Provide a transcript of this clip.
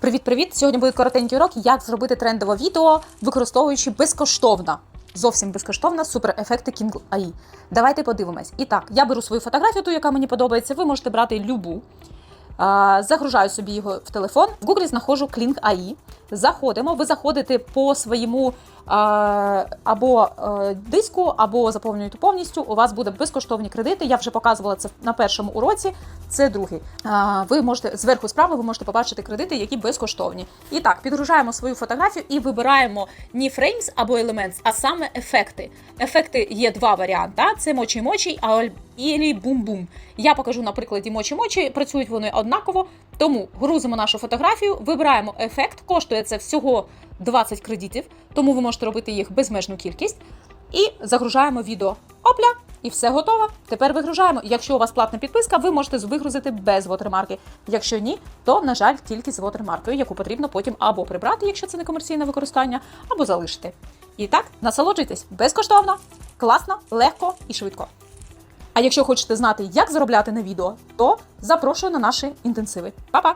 Привіт-привіт! Сьогодні буде коротенький урок, як зробити трендове відео, використовуючи безкоштовно. Зовсім безкоштовно суперефекти King AI. Давайте подивимось. І так, я беру свою фотографію, ту, яка мені подобається. Ви можете брати любу. Загружаю собі його в телефон. В Google знаходжу Kling AI. Заходимо. Ви заходите по своєму або е, диску, або заповнюєте повністю. У вас буде безкоштовні кредити. Я вже показувала це на першому уроці. Це другий. Ви можете зверху справа, ви можете побачити кредити, які безкоштовні. І так, підгружаємо свою фотографію і вибираємо не frames або elements, а саме ефекти. Ефекти є два варіанти: це мочі-мочі і бум-бум. Я покажу на прикладі мочі-мочі. Працюють вони однаково. Тому грузимо нашу фотографію, вибираємо ефект. Коштує це всього 20 кредитів, тому ви можете робити їх безмежну кількість. І загружаємо відео. Опля! І все готово. Тепер вигружаємо. Якщо у вас платна підписка, ви можете вигрузити без вотермарки. Якщо ні, то на жаль, тільки з вотермаркою, яку потрібно потім або прибрати, якщо це не комерційне використання, або залишити. І так, насолоджуйтесь безкоштовно, класно, легко і швидко. А якщо хочете знати, як заробляти на відео, то запрошую на наші інтенсиви. Па-па!